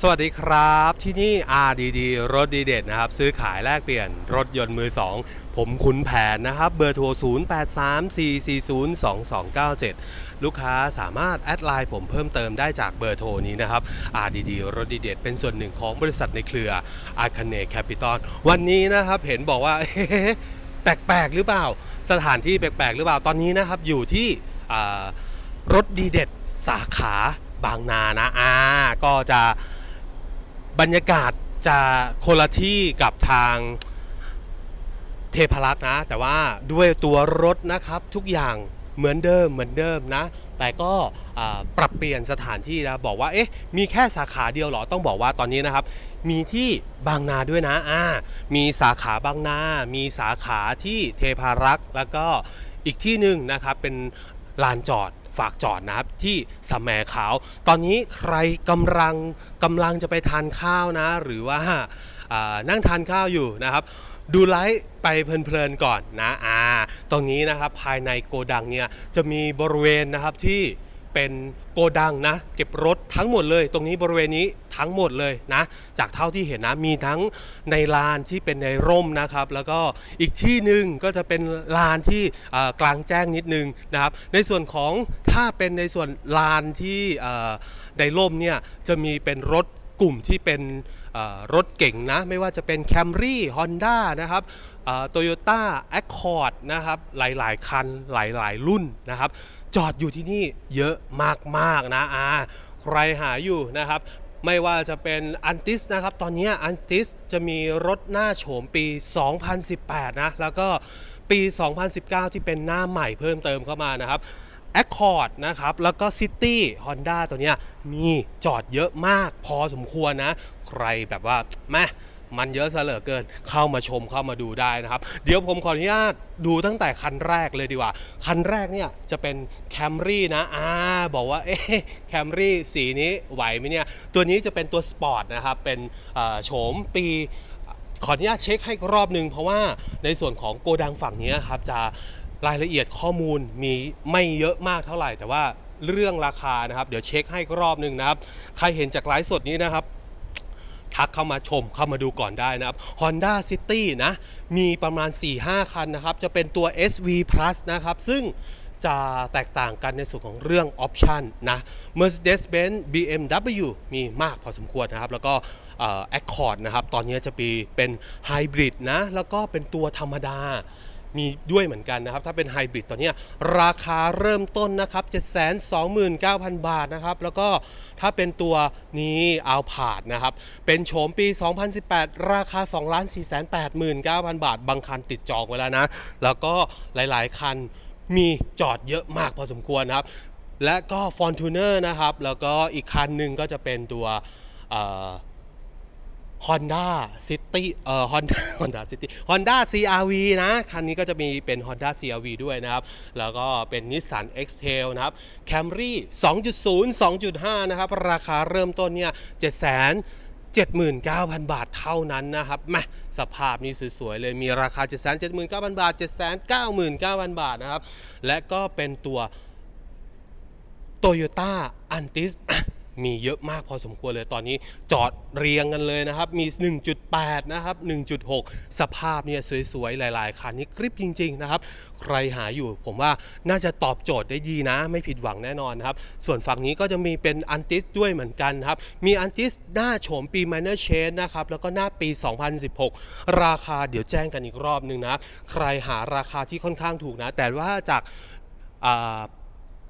สวัสดีครับที่นี่ RDD รถดีเด็ดนะครับ ซื้อขายแลกเปลี่ยนรถยนต์มือ 2 ผมคุณแผนนะครับ เบอร์โทร 0834402297 ลูกค้าสามารถแอดไลน์ผมเพิ่มเติมได้จากเบอร์โทรนี้นะครับ RDD รถดีเด็ดเป็นส่วนหนึ่งของบริษัทในเครือ a r c a n e Capital วันนี้นะครับเห็นบอกว่าแปลกๆหรือเปล่า สถานที่แปลกๆหรือเปล่าตอนนี้นะครับอยู่ที่อารถดีเด็ดสาขาบางนานะอ่าก็จะ บรรยากาศจะคนละที่กับทางเทพรัตน์นะ แต่ว่าด้วยตัวรถนะครับทุกอย่างเหมือนเดิมเหมือนเดิมนะ แต่ก็ปรับเปลี่ยนสถานที่นะบอกว่าเอ๊ะมีแค่สาขาเดียวเหรอต้องบอกว่าตอนนี้นะครับ มีที่บางนาด้วยนะอ่ามีสาขาบางนา มีสาขาที่เทพารักษ์แล้วก็อีกที่หนึ่งนะครับเป็นลานจอด ฝากจอดนะครับที่สมแหมขาว ตอนนี้ใครกำลังกำลังจะไปทานข้าวนะ หรือว่าอ่านั่งทานข้าวอยู่นะครับดูไลฟ์ไปเพลินๆก่อนนะอ่าตรงนี้นะครับภายในโกดังเนี่ยจะมีบริเวณนะครับที่ เป็นโกดังนะ เก็บรถทั้งหมดเลย ตรงนี้บริเวณนี้ทั้งหมดเลยนะ จากเท่าที่เห็นนะมีทั้งในลานที่เป็นในร่มนะครับ แล้วก็อีกที่หนึ่งก็จะเป็นลานที่กลางแจ้งนิดนึงนะครับ ในส่วนของถ้าเป็นในส่วนลานที่ในร่มเนี่ยจะมีเป็นรถกลุ่มที่เป็นรถเก่งนะ ไม่ว่าจะเป็น Camry Honda นะครับ โตโยต้าแอคคอร์ดนะครับหลายๆ คันหลายๆ รุ่นนะครับ จอดอยู่ที่นี่เยอะมากๆนะอาใครหาอยู่นะครับไม่ว่าจะเป็นอันติสนะครับ ตอนนี้อันติสจะมีรถหน้าโฉมปี 2018 นะ แล้วก็ปี 2019 ที่เป็นหน้าใหม่เพิ่มเติมเข้ามานะครับ Accord นะครับ แล้วก็ City Honda ตัวเนี้ยมีจอดเยอะมากพอสมควรนะ ใครแบบว่าแม่ มันเยอะซะเหลือเกิน เข้ามาชมเข้ามาดูได้นะครับ เดี๋ยวผมขออนุญาตดูตั้งแต่คันแรกเลยดีกว่า คันแรกเนี่ยจะเป็น Camry นะอ่าบอกว่าเอ๊ะ Camry สีนี้ไหวไหมเนี่ยตัวนี้จะเป็นตัวสปอร์ตนะครับเป็นโฉมปีขออนุญาตเช็คให้รอบหนึ่งเพราะว่าในส่วนของโกดังฝั่งนี้ครับจะรายละเอียดข้อมูลมีไม่เยอะมากเท่าไหร่ แต่ว่าเรื่องราคานะครับ เดี๋ยวเช็คให้รอบหนึ่งนะครับ ใครเห็นจากไลฟ์สดนี้นะครับ ทักเข้ามาชมเข้ามาดูก่อนได้นะครับ Honda City นะ มีประมาณ 4-5 คันนะครับ จะเป็นตัว SV Plus นะครับ ซึ่งจะแตกต่างกันในส่วนของเรื่องออปชันนะ Mercedes-Benz BMW มีมากพอสมควรนะครับ แล้วก็เอ่อ Accord นะครับ ตอนนี้จะปีเป็นไฮบริดนะ แล้วก็เป็นตัวธรรมดา มีด้วยเหมือนกันนะครับ ถ้าเป็นไฮบริดตอนนี้ราคาเริ่มต้นนะครับ 729,000 บาทนะครับ แล้วก็ถ้าเป็นตัวนี้เอาผาดนะครับ เป็นโฉมปี 2018 ราคา 2,489,000 บาท บางคันติดจองไว้แล้วนะ แล้วก็หลายๆ คันมีจอดเยอะมากพอสมควรนะครับ และก็ Fortuner นะครับ แล้วก็อีกคันหนึ่งก็จะเป็นตัว Honda City เอ่อ Honda Honda City Honda CRV นะ คันนี้ก็จะมีเป็น Honda CRV ด้วยนะครับ แล้วก็เป็น Nissan X-Trail นะครับ Camry 2.0 2.5 นะครับ ราคาเริ่มต้นเนี่ย7 79,000 บาทเท่านั้นนะครับมาสภาพนี้สวยๆ เลยมีราคา 779,000 บาท 799,000 บาทนะครับ และก็เป็นตัว Toyota Antis มีเยอะมากพอสมควรเลยตอนนี้จอดเรียงกันเลยนะครับ มี 1.8 นะครับ 1.6 สภาพเนี่ยสวยๆ หลาย ๆ คันนี้กริปจริง ๆ นะครับ ใครหาอยู่ผมว่าน่าจะตอบโจทย์ได้ดีนะ ไม่ผิดหวังแน่นอนนะครับ ส่วนฝั่งนี้ก็จะมีเป็นอันติสด้วยเหมือนกันครับ มีอันติสหน้าโฉมปี Minor Change นะครับ แล้วก็หน้าปี 2016 ราคาเดี๋ยวแจ้งกันอีกรอบนึงนะ ใครหาราคาที่ค่อนข้างถูกนะ แต่ว่าจากอ่า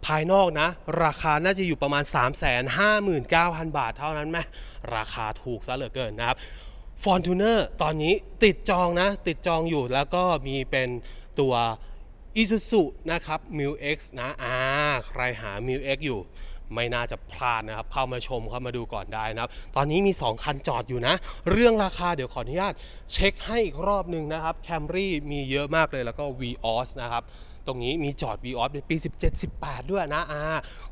ภายนอกนะ ราคาน่าจะอยู่ประมาณ 359,000 บาทเท่านั้นไหมราคาถูกซะเหลือเกินนะครับ Fortuner ตอนนี้ติดจองนะ ติดจองอยู่แล้วก็มีเป็นตัว Isuzu นะครับ m i l X นะอ่าใครหา m i l X อยู่ ไม่น่าจะพลาดนะครับ เข้ามาชมเข้ามาดูก่อนได้นะครับ ตอนนี้มี 2 คันจอดอยู่นะ เรื่องราคาเดี๋ยวขออนุญาต เช็คให้อีกรอบหนึ่งนะครับ Camry มีเยอะมากเลยแล้วก็ Vios นะครับ ตรงนี้มีจอด v ีออฟในปี 17-18 ด้วยนะอ่า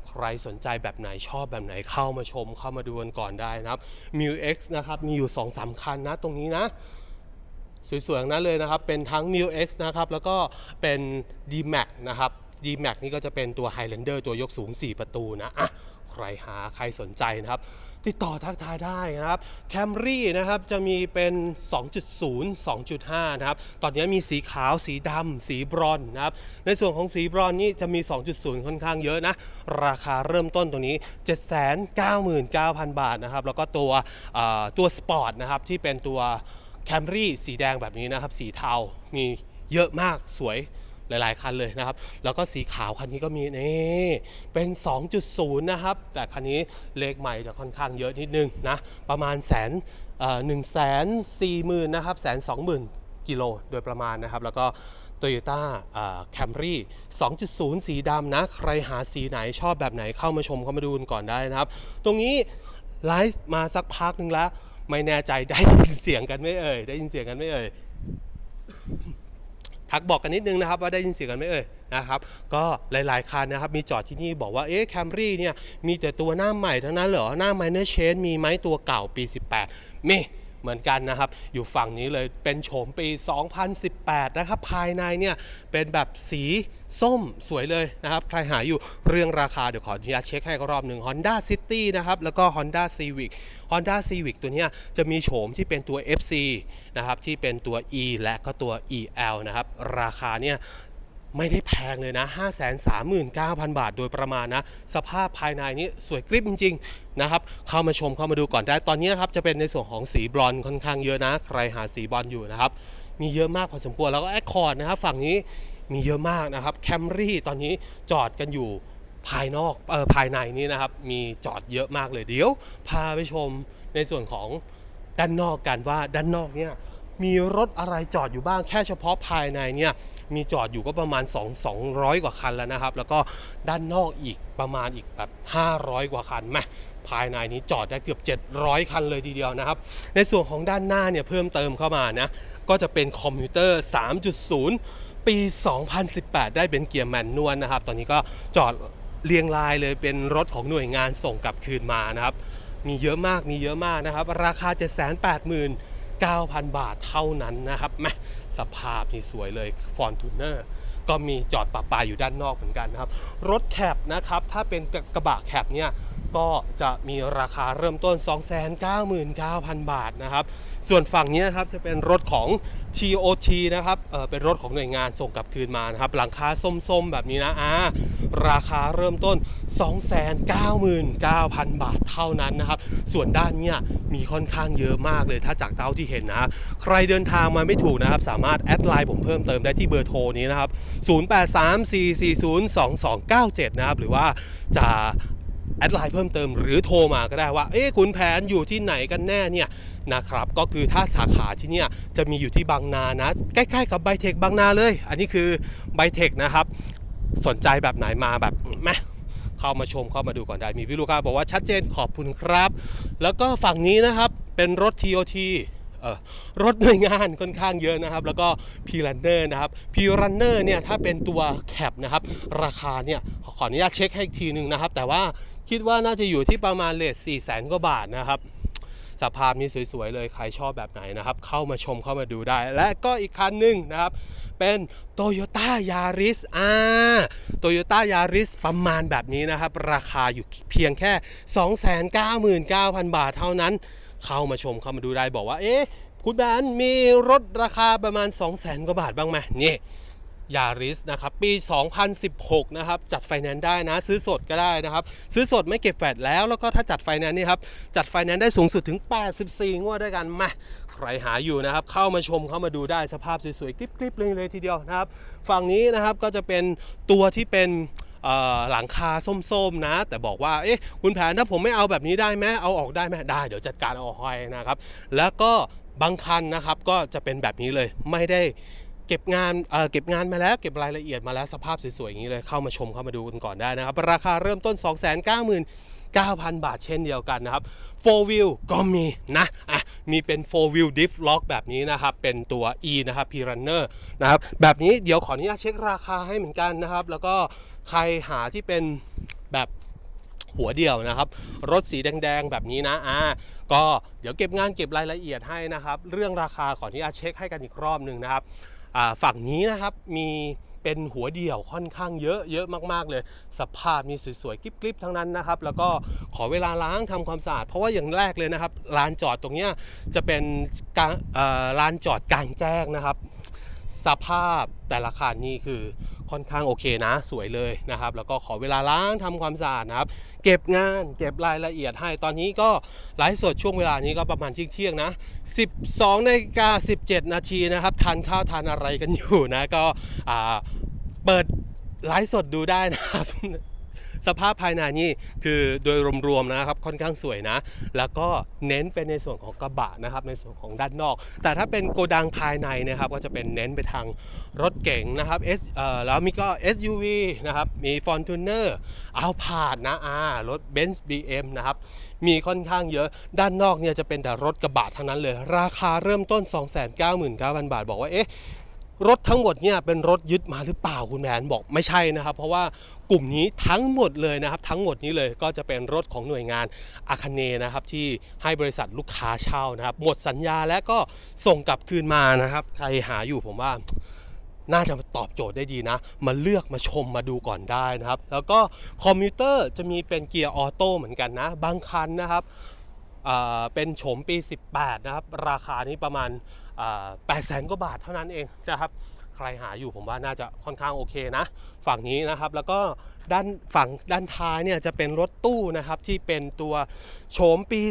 ใครสนใจแบบไหนชอบแบบไหนเข้ามาชมเข้ามาดูกันก่อนได้นะครับ m i l X นะครับ มีอยู่ 2-3 คันนะตรงนี้นะสวยๆทั้งนั้นเลยนะครับ เป็นทั้ง New X นะครับ แล้วก็เป็น D-Max นะครับ D-Max นี่ก็จะเป็นตัว Highlander ตัวยกสูง 4 ประตูนะอะ ใครหาใครสนใจนะครับ ติดต่อทักทายได้นะครับแคมรี่นะครับจะมีเป็น 2.0 2.5 นะครับ ตอนนี้มีสีขาวสีดำสีบรอนนะครับ ในส่วนของสีบรอนนี่จะมี 2.0 ค่อนข้างเยอะนะ ราคาเริ่มต้นตรงนี้ 799,000 บาทนะครับ แล้วก็ตัวตัวสปอร์ตนะครับที่เป็นตัวแคมรี่สีแดงแบบนี้นะครับ สีเทามีเยอะมากสวย หลายๆ คันเลยนะครับ แล้วก็สีขาวคันนี้ก็มีนี่เป็น 2.0 นะครับ แต่คันนี้เลขใหม่จะค่อนข้างเยอะนิดนึงนะ ประมาณแสนหนึ่งแสนสี่หมื่นนะครับแสนสองหมื่นกิโลโดยประมาณนะครับ แล้วก็ Toyota แคมรี่2.0 สีดำนะ ใครหาสีไหนชอบแบบไหนเข้ามาชมเข้ามาดูกันก่อนได้นะครับ ตรงนี้ไลฟ์มาสักพักหนึ่งแล้ว ไม่แน่ใจได้ยินเสียงกันไหม่เอ่ย ได้ยินเสียงกันไหม่เอ่ย ทักบอกกันนิดนึงนะครับว่าได้ยินเสียงกันไหมเอ่ยนะครับก็หลายๆคันนะครับมีจอดที่นี่บอกว่าเอ๊ะแคมรี่เนี่ยมีแต่ตัวหน้าใหม่ทั้งนั้นเหรอหน้าไมเนอร์เชนมีไหมตัวเก่าปี 18มี เหมือนกันนะครับ อยู่ฝั่งนี้เลยเป็นโฉมปี 2018 นะครับ ภายในเนี่ยเป็นแบบสีส้มสวยเลยนะครับ ใครหาอยู่เรื่องราคาเดี๋ยวขออนุญาตเช็คให้รอบหนึ่ง Honda City นะครับ แล้วก็ Honda Civic Honda Civic ตัวนี้จะมีโฉมที่เป็นตัว FC นะครับ ที่เป็นตัว E และก็ตัว EL นะครับ ราคาเนี่ย ไม่ได้แพงเลยนะ 539,000 บาทโดยประมาณนะ สภาพภายในนี้สวยกริบจริงๆนะครับ เข้ามาชมเข้ามาดูก่อนได้ ตอนนี้นะครับจะเป็นในส่วนของสีบอนค่อนข้างเยอะนะ ใครหาสีบอนอยู่นะครับ มีเยอะมากพอสมควร แล้วก็แอคคอร์ดนะครับฝั่งนี้มีเยอะมากนะครับแคมรี่ตอนนี้จอดกันอยู่ภายนอกเออภายในนี้นะครับ มีจอดเยอะมากเลยเดี๋ยว พาไปชมในส่วนของด้านนอกกันว่าด้านนอกเนี่ย มีรถอะไรจอดอยู่บ้างแค่เฉพาะภายในเนี่ยมีจอดอยู่ก็ประมาณ 2 200 กว่าคันแล้วนะครับ แล้วก็ด้านนอกอีกประมาณอีกแบบ 500 กว่าคันแมภายในนี้จอดได้เกือบ 700 คันเลยทีเดียวนะครับ ในส่วนของด้านหน้าเนี่ยเพิ่มเติมเข้ามานะ ก็จะเป็นคอมพิวเตอร์ 3.0 ปี 2018 ได้เป็นเกียร์แมนนวลนะครับ ตอนนี้ก็จอดเรียงรายเลยเป็นรถของหน่วยงานส่งกลับคืนมานะครับ มีเยอะมาก มีเยอะมากนะครับ ราคา 9,000 บาทเท่านั้นนะครับแหมสภาพนี่สวยเลยฟอนทูเนอร์ก็มีจอดปะปายอยู่ด้านนอกเหมือนกันนะครับ รถแคบนะครับ ถ้าเป็นกระบะแคบเนี่ย ก็จะมีราคาเริ่มต้น 299,000 บาทนะครับ ส่วนฝั่งนี้นะครับจะเป็นรถของ TOT นะครับเเป็นรถของหน่วยงานส่งกลับคืนมานะครับ หลังคาส้มๆ แบบนี้นะอ่าราคาเริ่มต้น 299,000 บาทเท่านั้นนะครับ ส่วนด้านเนี้ยมีค่อนข้างเยอะมากเลยถ้าจากเต้าที่เห็นนะใครเดินทางมาไม่ถูกนะครับ สามารถแอดไลน์ผมเพิ่มเติมได้ที่เบอร์โทรนี้นะครับ 0834402297 นะครับ หรือว่าจะ แอดไลน์เพิ่มเติมหรือโทรมาก็ได้ว่า เอ๊ะคุณแผนอยู่ที่ไหนกันแน่เนี่ยนะครับ ก็คือถ้าสาขาที่เนี่ยจะมีอยู่ที่บางนานะ ใกล้ๆกับไบเทคบางนาเลย อันนี้คือไบเทคนะครับ สนใจแบบไหนมาแบบแมเข้ามาชมเข้ามาดูก่อนได้มีพี่ลูกค้าบอกว่าชัดเจนขอบคุณครับ แล้วก็ฝั่งนี้นะครับเป็นรถ TOT เอ่อ รถหน่วยงานค่อนข้างเยอะนะครับ แล้วก็ p r u n n e r นะครับ p r u n n e r เนี่ยถ้าเป็นตัวแคปนะครับ ราคาเนี่ยขออนุญาตเช็คให้อีกทีหนึ่งนะครับ แต่ว่าคิดว่าน่าจะอยู่ที่ประมาณเลท4 0 0 0 0 0กว่าบาทนะครับสภาพนี้สวยๆ เลยใครชอบแบบไหนนะครับ เข้ามาชมเข้ามาดูได้ และก็อีกคันหนึ่งนะครับ เป็น Toyota Yaris อ่า Toyota Yaris ประมาณแบบนี้นะครับ ราคาอยู่เพียงแค่ 299,000 บาทเท่านั้น เข้ามาชมเข้ามาดูได้บอกว่า เอ๊ะคุณแบนมีรถราคาประมาณ 200,000กว่าบาทบ้างไหมนี่ยาริสนะครับ ปี 2016 นะครับ จัดไฟแนนซ์ได้นะ ซื้อสดก็ได้นะครับ ซื้อสดไม่เก็บแฟดแล้ว แล้วก็ถ้าจัดไฟแนนซ์นี่ครับ จัดไฟแนนซ์ได้สูงสุดถึง 84 งวดด้วยกันมาใครหาอยู่นะครับ เข้ามาชมเข้ามาดูได้สภาพสวยๆกริบๆเลยเลยทีเดียวนะครับ ฝั่งนี้นะครับก็จะเป็นตัวที่เป็น หลังคาส้มๆนะ แต่บอกว่าเอ๊ะคุณแผนถ้าผมไม่เอาแบบนี้ได้ไหมเอาออกได้ไหมได้เดี๋ยวจัดการเอาออกให้นะครับ แล้วก็บางคันนะครับก็จะเป็นแบบนี้เลยไม่ได้เก็บงานเเก็บงานมาแล้วเก็บรายละเอียดมาแล้วสภาพสวยๆอย่างนี้เลยเข้ามาชมเข้ามาดูกันก่อนได้นะครับ ราคาเริ่มต้น 299,000 บาทเช่นเดียวกันนะครับ 4 wheel ก็มีนะอะมีเป็น 4 wheel diff lock แบบนี้นะครับ เป็นตัว E นะครับ P runner นะครับ แบบนี้เดี๋ยวขออนุญาตเช็คราคาให้เหมือนกันนะครับ แล้วก็ ใครหาที่เป็นแบบหัวเดียวนะครับ รถสีแดงๆ แบบนี้นะอ่าก็เดี๋ยวเก็บงานเก็บรายละเอียดให้นะครับ เรื่องราคาขออนุญาตเช็คให้กันอีกรอบหนึ่งนะครับอ่าฝั่งนี้นะครับมีเป็นหัวเดี่ยวค่อนข้างเยอะเยอะมากๆเลย สภาพนี่สวยๆกริบๆทั้งนั้นนะครับ แล้วก็ขอเวลาล้างทำความสะอาด เพราะว่าอย่างแรกเลยนะครับลานจอดตรงเนี้ยจะเป็นกางเอ่อลานจอดกลางแจ้งนะครับ สภาพแต่ละคันนี่คือค่อนข้างโอเคนะ สวยเลยนะครับ แล้วก็ขอเวลาล้างทำความสะอาดนะครับ เก็บงานเก็บรายละเอียดให้ตอนนี้ก็ไลฟ์สดช่วงเวลานี้ก็ประมาณเที่ยงนะ 12นาฬิกา17 นาทีนะครับทานข้าวทานอะไรกันอยู่นะก็เปิดไลฟ์สดดูได้นะครับ สภาพภายในนี่คือโดยรวมๆนะครับค่อนข้างสวยนะ แล้วก็เน้นเป็นในส่วนของกระบะนะครับในส่วนของด้านนอก แต่ถ้าเป็นโกดังภายในนะครับก็จะเป็นเน้นไปทางรถเก๋งนะครับ S เอ่อแล้วมีก็ SUV นะครับมี Fortuner เอาผาดนะอ่ารถ Benz BM นะครับมีค่อนข้างเยอะด้านนอกเนี่ยจะเป็นแต่รถกระบะทั้งนั้นเลย ราคาเริ่มต้น 299,000 บาท บอกว่าเอ๊ะ รถทั้งหมดเนี่ยเป็นรถยึดมาหรือเปล่าคุณแมนบอกไม่ใช่นะครับ เพราะว่ากลุ่มนี้ทั้งหมดเลยนะครับ ทั้งหมดนี้เลยก็จะเป็นรถของหน่วยงานอาคเนนะครับที่ให้บริษัทลูกค้าเช่านะครับ หมดสัญญาและก็ส่งกลับคืนมานะครับ ใครหาอยู่ผมว่าน่าจะตอบโจทย์ได้ดีนะ มาเลือกมาชมมาดูก่อนได้นะครับ แล้วก็คอมพิวเตอร์จะมีเป็นเกียร์ออโต้เหมือนกันนะ บางคันนะครับเป็นโฉมปี 18 นะครับ ราคานี้ประมาณ 8 0 0แสนกว่าบาทเท่านั้นเองนะครับใครหาอยู่ผมว่าน่าจะค่อนข้างโอเคนะ ฝั่งนี้นะครับแล้วก็ด้านฝั่งด้านท้ายเนี่ยจะเป็นรถตู้นะครับที่เป็นตัวโฉมปี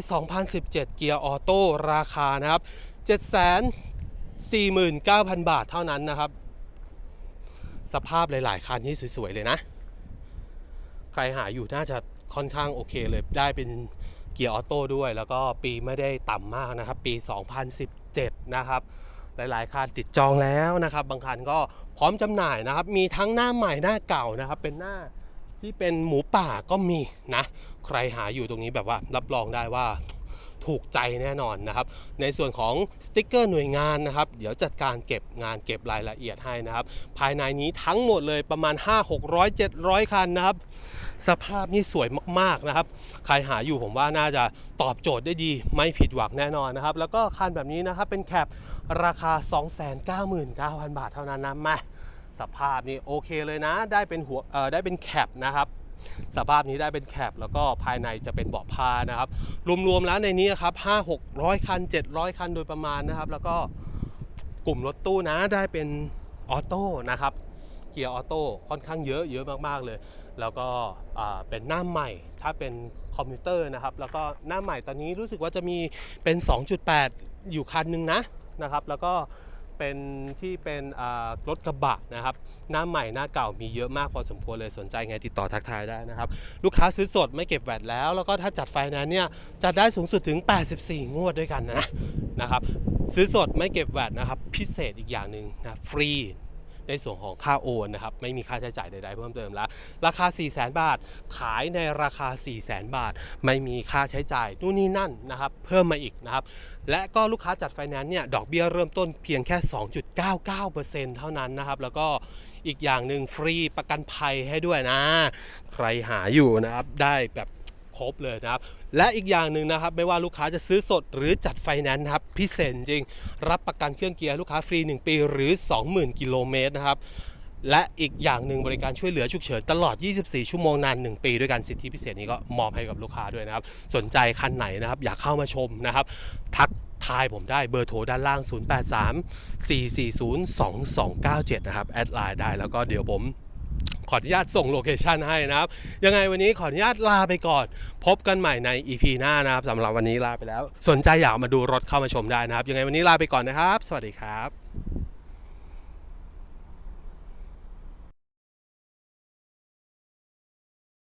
2017 เกียร์ออโต้ราคานะครับ 749,000 บาทเท่านั้นนะครับ สภาพหลาย ๆคันนี้สวย ๆ เลยนะ ใครหาอยู่น่าจะค่อนข้างโอเคเลยได้เป็น เกียร์ออโต้ด้วย แล้วก็ปีไม่ได้ต่ำมากนะครับ ปี 2017 นะครับหลายๆคันติดจองแล้วนะครับ บางคันก็พร้อมจำหน่ายนะครับ มีทั้งหน้าใหม่หน้าเก่านะครับ เป็นหน้าที่เป็นหมูป่าก็มีนะ ใครหาอยู่ตรงนี้แบบว่ารับรองได้ว่า ถูกใจแน่นอนนะครับ ในส่วนของสติกเกอร์หน่วยงานนะครับ เดี๋ยวจัดการเก็บงานเก็บรายละเอียดให้นะครับ ภายในนี้ทั้งหมดเลยประมาณ 5 600 700 คันนะครับ สภาพนี่สวยมากๆนะครับ ใครหาอยู่ผมว่าน่าจะตอบโจทย์ได้ดี ไม่ผิดหวังแน่นอนนะครับ แล้วก็คันแบบนี้นะครับเป็นแคปราคา 299,000 บาทเท่านั้นนะมาสภาพนี่โอเคเลยนะ ได้เป็นหัวได้เป็นแคปนะครับ สภาพนี้ได้เป็นแคปแล้วก็ภายในจะเป็นเบาะผ้านะครับ รวมๆแล้วในนี้ครับ5 600คัน700คันโดยประมาณนะครับ แล้วก็กลุ่มรถตู้นะได้เป็นออโต้นะครับเกียร์ออโต้ค่อนข้างเยอะเยอะมากๆเลย แล้วก็เป็นหน้าใหม่ถ้าเป็นคอมพิวเตอร์นะครับ แล้วก็หน้าใหม่ตอนนี้รู้สึกว่าจะมีเป็น 2.8 อยู่คันหนึงนะนะครับ แล้วก็ เป็นที่เป็นรถกระบะนะครับหน้าใหม่หน้าเก่ามีเยอะมากพอสมควรเลยสนใจไงติดต่อทักทายได้นะครับ ลูกค้าซื้อสดไม่เก็บแวดแล้ว แล้วก็ถ้าจัดไฟแนนซ์เนี่ยจัดได้สูงสุดถึง 84 งวดด้วยกันนะนะครับ ซื้อสดไม่เก็บแวดนะครับ พิเศษอีกอย่างหนึ่งนะฟรี ในส่วนของค่าโอนนะครับไม่มีค่าใช้จ่ายใดๆเพิ่มเติมแล้ว ราคา 4 0 0 0 0 0 บาท ขายในราคา 4 0 0 0 0 0 บาท ไม่มีค่าใช้จ่ายนู่นนี่นั่นนะครับเพิ่มมาอีกนะครับและก็ลูกค้าจัดไฟแนนซ์เนี่ยดอกเบี้ยเริ่มต้นเพียงแค่ 2.99%เท่านั้นนะครับแล้วก็อีกอย่างหนึ่งฟรีประกันภัยให้ด้วยนะ ใครหาอยู่นะครับได้แบบ ครบเลยนะครับ และอีกอย่างหนึ่งนะครับ ไม่ว่าลูกค้าจะซื้อสดหรือจัดไฟแนนซ์ครับพิเศษจริง รับประกันเครื่องเกียร์ลูกค้าฟรี 1 ปีหรือ 20,000 กิโลเมตรนะครับและอีกอย่างหนึ่งบริการช่วยเหลือฉุกเฉินตลอด 24 ชั่วโมงนาน 1 ปีด้วยกันสิทธิพิเศษนี้ก็มอบให้กับลูกค้าด้วยนะครับ สนใจคันไหนนะครับ อยากเข้ามาชมนะครับ ทักทายผมได้เบอร์โทรด้านล่าง 083 440 2297 นะครับ แอดไลน์ได้แล้วก็เดี๋ยวผม ขออนุญาตส่งโลเคชันให้นะครับ ยังไงวันนี้ขออนุญาตลาไปก่อน พบกันใหม่ใน EP หน้านะครับสำหรับวันนี้ลาไปแล้ว สนใจอยากมาดูรถเข้ามาชมได้นะครับ ยังไงวันนี้ลาไปก่อนนะครับ สวัสดีครับ